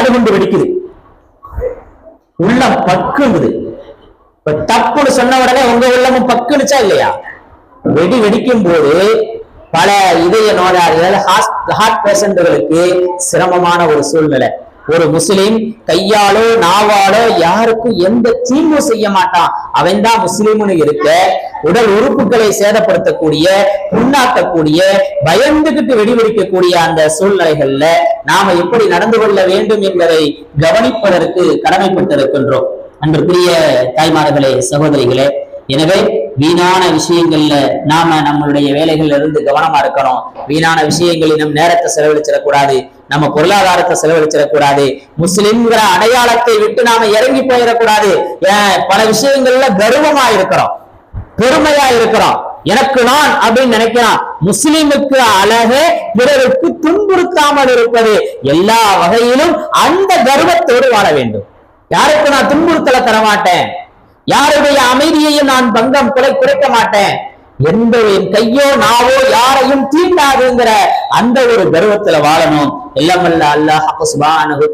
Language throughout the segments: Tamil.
அணுகுண்டு வெடிக்குது. உள்ளம் பக்குங்குது. இப்ப தப்புன்னு சொன்ன உடனே உங்க உள்ளமும் பக்குனுச்சா இல்லையா? வெடி வெடிக்கும் போது பல இதய நோயாளிகள் ஹார்ட் பேஷண்ட்களுக்கு சிரமமான ஒரு சூழ்நிலை. ஒரு முஸ்லிம் கையாலோ நாவாலோ யாருக்கும் எந்த தீங்கும் செய்ய மாட்டான்? அவன் தான் முஸ்லிம்னு இருக்க உடல் உறுப்புகளை சேதப்படுத்தக்கூடிய புண்ணாக்கக்கூடிய பயந்துகிட்டு வெடிவெடிக்கக்கூடிய அந்த சூழ்நிலைகள்ல நாம எப்படி நடந்து கொள்ள வேண்டும் என்பதை கவனிப்பதற்கு கடமைப்பட்டிருக்கின்றோம். அன்றுக்குரிய தாய்மார்களே சகோதரிகளே எனவே வீணான விஷயங்கள்ல நாம நம்மளுடைய வேலைகள்ல இருந்து கவனமா இருக்கணும். வீணான விஷயங்களில் நம் நேரத்தை செலவழிச்சிடக்கூடாது. நம்ம பொருளாதாரத்தை செலவழிச்சிடக்கூடாது. முஸ்லிம்ங்கிற அடையாளத்தை விட்டு நாம இறங்கி போயிடக்கூடாது. பல விஷயங்கள்ல கர்வமா இருக்கிறோம். பெருமையா இருக்கிறோம். எனக்கு நான் அப்படின்னு நினைக்கிறான் முஸ்லிமுக்கு அழகு பிறருக்கு துன்புறுத்தாமல் இருப்பது எல்லா வகையிலும் அந்த கர்வத்தோடு வாழ வேண்டும். யாருக்கு நான் துன்புறுத்தலை தர மாட்டேன் யாருடைய அமைதியையும் நான் பங்கம் குறை குறைக்க மாட்டேன். எந்த என் கையோ நாவோ யாரையும் தீண்டாதுங்கிற அந்த ஒரு கர்வத்துல வாழணும். எல்லாமல்ல அல்லாஹ் சுபானஹு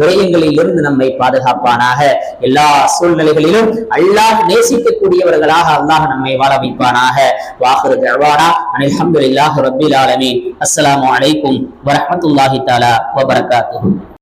விரயங்களில் இருந்து நம்மை பாதுகாப்பானாக. எல்லா சூழ்நிலைகளிலும் அல்லாஹ் நேசிக்கக்கூடியவர்களாக அல்லாஹ் நம்மை வாழ வைப்பானாக. வாகுரு தஅவானா அனில் ஹம்துலில்லாஹி ரபில் ஆலமீன். அஸ்லாம் அலைக்கும் வரமத்துல்லாஹி தாலா வபரகாத்து